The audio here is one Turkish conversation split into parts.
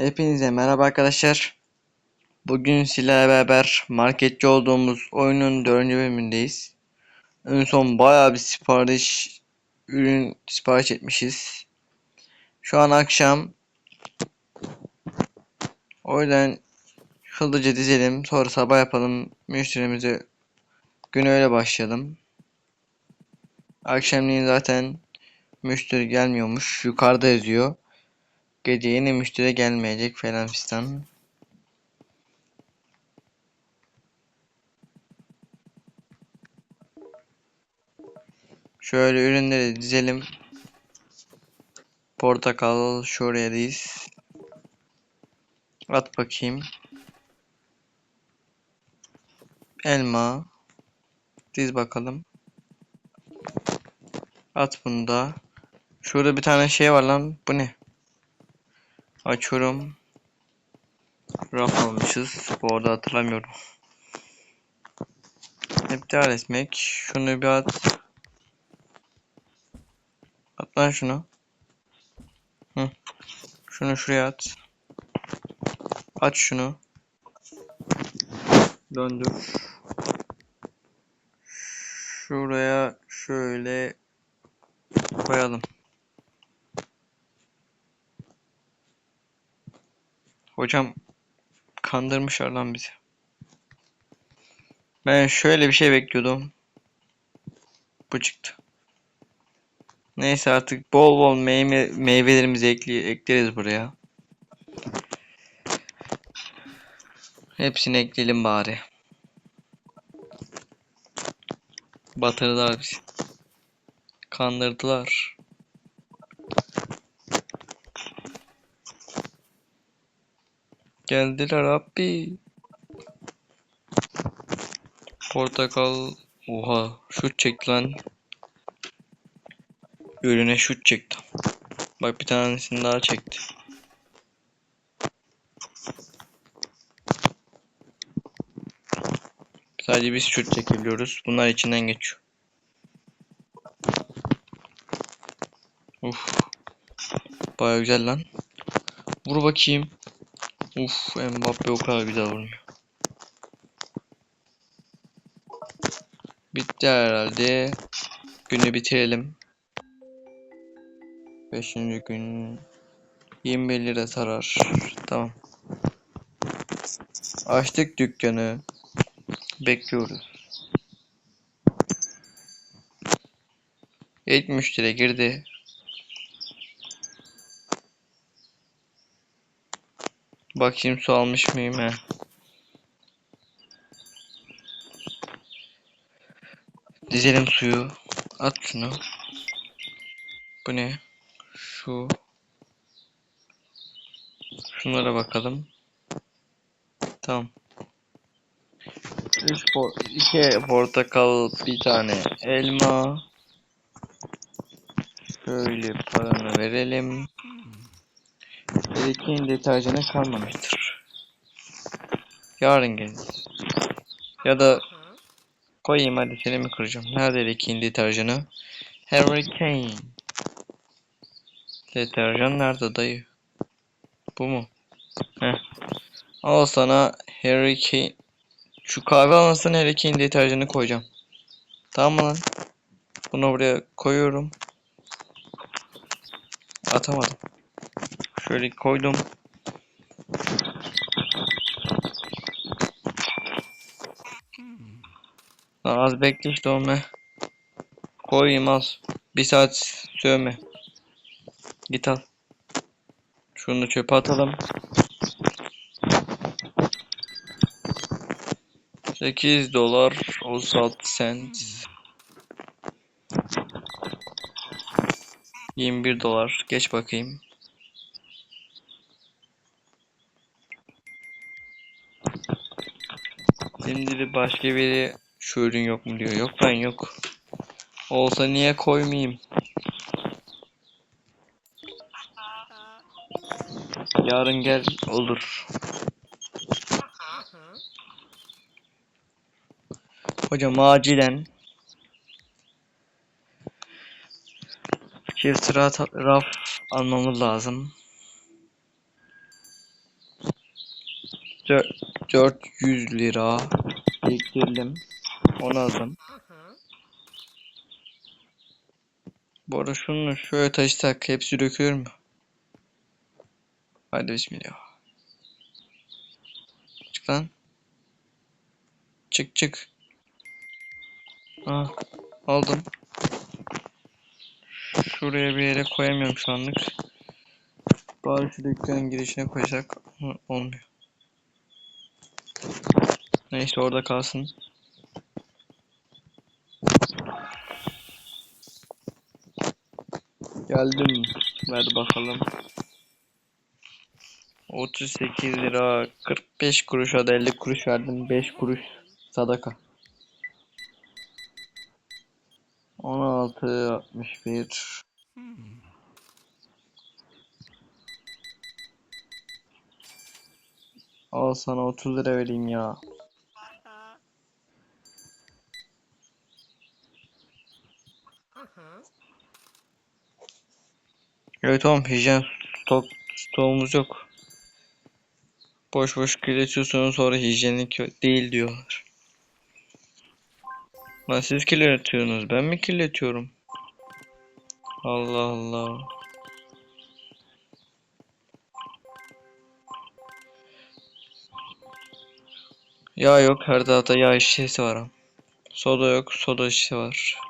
Hepinize merhaba arkadaşlar. Bugün sizlerle beraber marketçi olduğumuz oyunun 4. bölümündeyiz. En son bayağı bir sipariş ürün sipariş etmişiz. Şu an akşam. O yüzden hızlıca dizelim. Sonra sabah yapalım. Müşterimize güne öyle başlayalım. Akşamleyin zaten müşteri gelmiyormuş. Yukarıda yazıyor. Gece yeni müşteri gelmeyecek falan fistan. Şöyle ürünleri dizelim. Portakal şuraya diz. At bakayım. Elma. Diz bakalım. At bunu da. Şurada bir tane şey var lan. Bu ne? Açıyorum. Raf almışız. Bu arada hatırlamıyorum. İptal etmek. Şunu bir at. At lan şunu. Hı. Şunu şuraya at. Aç şunu. Döndür. Şuraya şöyle koyalım. Hocam kandırmışlar lan bizi. Ben şöyle bir şey bekliyordum. Bu çıktı. Neyse artık bol bol meyve, meyvelerimizi ekli ekleriz buraya. Hepsini ekleyelim bari. Batırdılar bizi. Kandırdılar. Geldiler abi. Portakal. Oha şut çekti lan. Ürüne şut çekti. Bak bir tanesini daha çekti. Sadece biz şut çekebiliyoruz. Bunlar içinden geçiyor. Uf. Baya güzel lan. Vur bakayım. Uf Mbappe o kadar güzel vurmuyor. Bitti herhalde. Günü bitirelim. Beşinci gün 21 lira zarar. Tamam. Açtık dükkanı. Bekliyoruz. İlk müşteri girdi. Bakayım su almış mıyım he. Dizelim suyu. At şunu. Bu ne? Şu. Şunlara bakalım. Tamam. 3 por 2 portakal, bir tane elma. Şöyle paranı verelim. Erikeğin deterjanı kalmamıştır. Yarın geliriz. Ya da koyayım hadi seni mi kıracağım? Nerede Erikeğin deterjanı? Harry Kane. Deterjan nerede dayı? Bu mu? Heh. Al sana Harry Kane. Şu kahve almasına Harry Kane deterjanı koyacağım. Tamam mı lan? Bunu buraya koyuyorum. Atamadım. Şöyle koydum. Az bekle işte he. Koyayım az. Bir saat sövme. Git al. Şunu çöpe atalım. 8 dolar 36 sent. 21 dolar. Geç bakayım. Şimdi de başka biri şu ürün yok mu diyor. Yok ben yok. Olsa niye koymayayım? Yarın gel olur. Hocam acilen çift raf, almamız lazım. Dö- 400 lira biriktirdim. Onu aldım. Bu arada şunu şöyle taşısak hepsi dökülür mü? Hadi bismillah. Çık lan. Çık çık. Ah, aldım. Şuraya bir yere koyamıyorum şu anlık. Bari şu dükkanın girişine koysak olmuyor. Neyse orada kalsın. Geldim. Ver bakalım. 38 lira 45 kuruşa da 50 kuruş verdim. 5 kuruş sadaka. 16 61 Al sana 30 lira vereyim ya. Evet oğlum hijyen stok stoğumuz yok. Boş boş kirletiyorsunuz sonra hijyenik değil diyorlar. Lan siz kirletiyorsunuz ben mi kirletiyorum? Allah Allah. Yağ yok her tarafta yağ şişesi var. Soda yok soda şişesi var.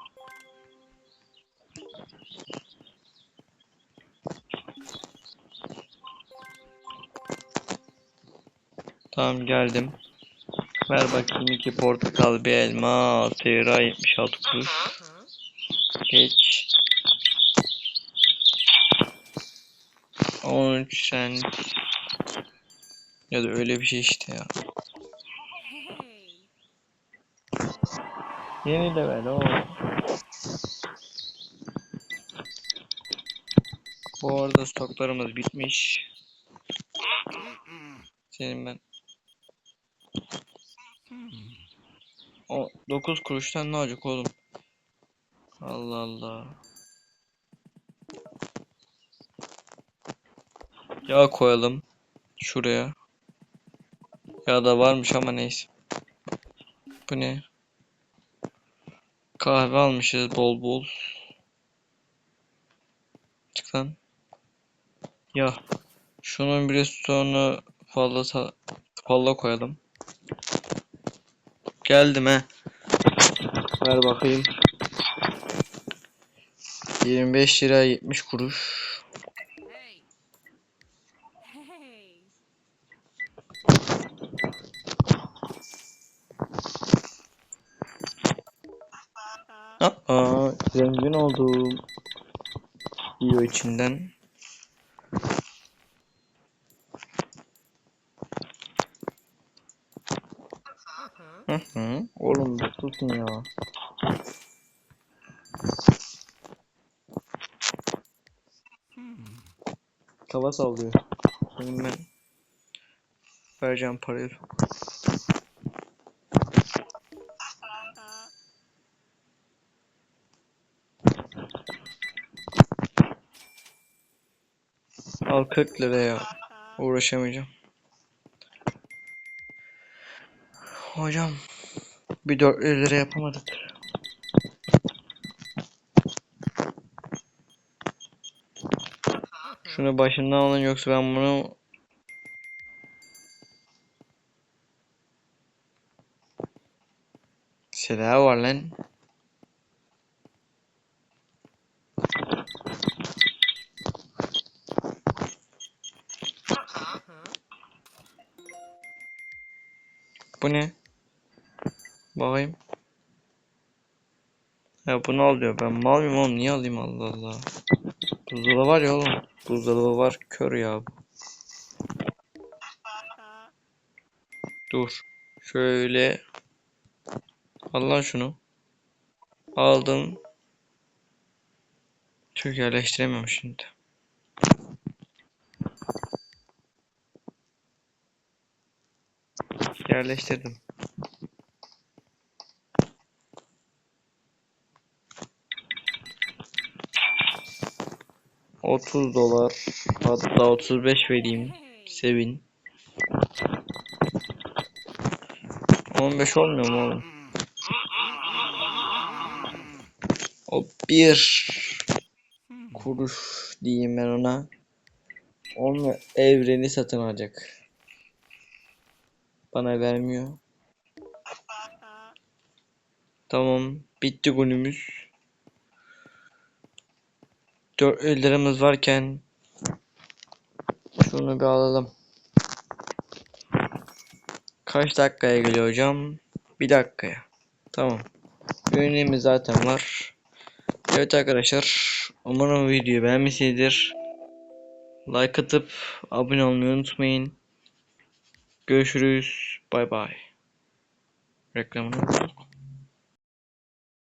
Tamam geldim. Ver bakayım iki portakal bir elma 6 lira 76 kuruş. Geç. 13 sent. Ya da öyle bir şey işte ya. Yeni level o. Bu arada stoklarımız bitmiş. Senin ben. O 9 kuruştan ne olacak oğlum? Allah Allah. Yağ koyalım şuraya. Ya da varmış ama neyse. Bu ne? Kahve almışız bol bol. Çık lan. Ya. Şunun bir sonra fazla fazla koyalım. Geldim he. Ver bakayım. 25 lira 70 kuruş. Aa, zengin oldum. Diyor içinden. Hı hı. Oğlum bir susun ya. Tava sallıyor. Benim ben vereceğim parayı. Al 40 liraya uğraşamayacağım. Hocam bir 4 lira yapamadık. Şunu başından alın yoksa ben bunu Silah var lan. Bu ne? Bakayım. Ya bunu al diyor. Ben mal mıyım oğlum? Niye alayım Allah Allah. Buzdolabı var ya oğlum. Buzdolabı var. Kör ya bu. Dur. Şöyle. Al lan şunu. Aldım. Çok yerleştiremiyorum şimdi. Yerleştirdim. Otuz dolar hatta 35 vereyim. Sevin. 15 olmuyor mu oğlum? O bir kuruş diyeyim ben ona. Onu evreni satın alacak. Bana vermiyor. Tamam. Bitti günümüz. 4 liramız varken şunu bir alalım. Kaç dakikaya geliyor hocam? Bir dakikaya. Tamam. Ürünümüz zaten var. Evet arkadaşlar. Umarım videoyu beğenmişsinizdir. Like atıp abone olmayı unutmayın. Görüşürüz. Bay bay. Reklamını